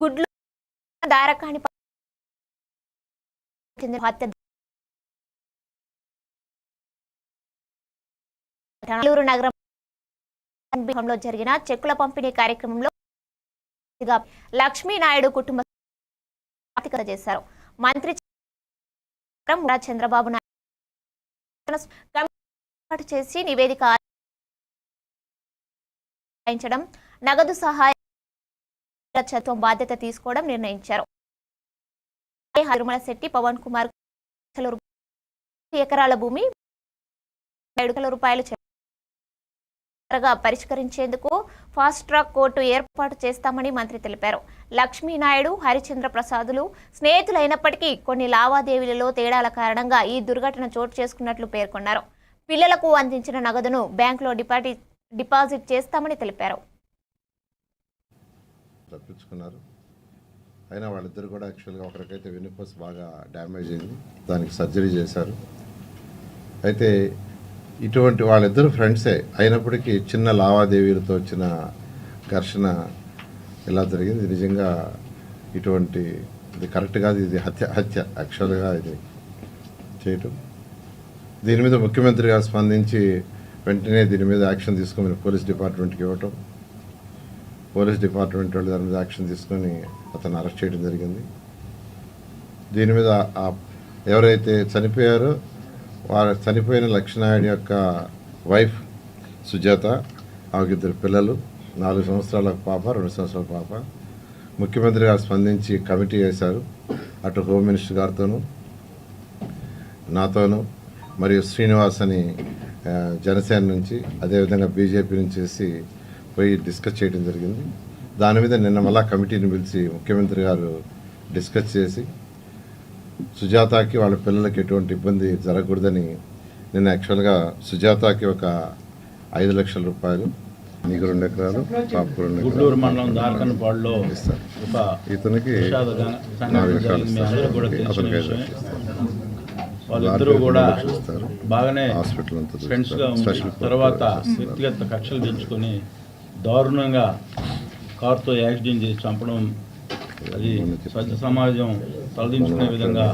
గుడ్లు దారకాని చెందిన హత్య నెల్లూరు నగరం లో జరిగిన చెక్కుల పంపిణీ కార్యక్రమంలో లక్ష్మీనాయుడు కుటుంబ చేశారు. మంత్రి చంద్రబాబు నాయుడు చేసి నివేదిక నగదు సహాయం చత్వం బాధ్యత తీసుకోవడం నిర్ణయించారు. తిరుమల శెట్టి పవన్ కుమార్ ఎకరాల భూమి రూపాయలు త్వరగా పరిష్కరించేందుకు ఫాస్ట్ ట్రాక్ కోర్టు ఏర్పాటు చేస్తామని మంత్రి తెలిపారు. లక్ష్మీనాయుడు హరిచంద్ర ప్రసాదులు స్నేహితులైనప్పటికీ కొన్ని లావాదేవీలలో తేడాల కారణంగా ఈ దుర్ఘటన చోటు చేసుకున్నట్లు పేర్కొన్నారు. పిల్లలకు అందించిన నగదును బ్యాంకులో డిపాజిట్ డిపాజిట్ చేస్తామని తెలిపారు. తప్పించుకున్నారు. అయినా వాళ్ళిద్దరు కూడా యాక్చువల్గా ఒకరికైతే వెనుపస్ బాగా డ్యామేజ్ అయింది. దానికి సర్జరీ చేశారు. అయితే ఇటువంటి వాళ్ళిద్దరు ఫ్రెండ్సే అయినప్పటికీ చిన్న లావాదేవీలతో వచ్చిన ఘర్షణ ఇలా జరిగింది? నిజంగా ఇటువంటి ఇది కరెక్ట్ కాదు ఇది హత్య హత్య యాక్చువల్గా ఇది చేయటం. దీని మీద ముఖ్యమంత్రి గారు స్పందించి వెంటనే దీని మీద యాక్షన్ తీసుకోమని పోలీస్ డిపార్ట్మెంట్కి ఇవ్వటం. పోలీస్ డిపార్ట్మెంట్ వాళ్ళు దాని మీద యాక్షన్ తీసుకొని అతను అరెస్ట్ చేయడం జరిగింది. దీని మీద ఎవరైతే చనిపోయారో వారు చనిపోయిన లక్ష్మీనాయుడు యొక్క వైఫ్ సుజాత ఆమెకిద్దరు పిల్లలు నాలుగు సంవత్సరాల పాప రెండు సంవత్సరాల పాప. ముఖ్యమంత్రి గారు స్పందించి కమిటీ వేశారు. అటు హోమ్ మినిస్టర్ గారితోనూ నాతోనూ మరియు శ్రీనివాస్ అని జనసేన నుంచి అదేవిధంగా బీజేపీ నుంచి చేసి పోయి డిస్కస్ చేయడం జరిగింది. దాని మీద నిన్న మళ్ళా కమిటీని పిలిచి ముఖ్యమంత్రి గారు డిస్కస్ చేసి సుజాతకి వాళ్ళ పిల్లలకి ఎటువంటి ఇబ్బంది జరగకూడదని నిన్న యాక్చువల్గా సుజాతకి ఒక ఐదు లక్షల రూపాయలు నీకు రెండు ఎకరాలు పాపకు రెండు ఎకరాలు మండలం దార్కనపాడులో ఇస్తారు ఒక ఇతనికి నాలుగు ఎకరాలు ఇస్తారు అతనికి ఐదు. లక్షలు వాళ్ళిద్దరూ కూడా. బాగానే హాస్పిటల్ అంతా స్పెషల్ తర్వాత వ్యక్తిగత కక్షలు తెంచుకొని దారుణంగా కారుతో యాక్సిడెంట్ చేసి చంపడం అది స్వచ్ఛ సమాజం తలదించుకునే విధంగా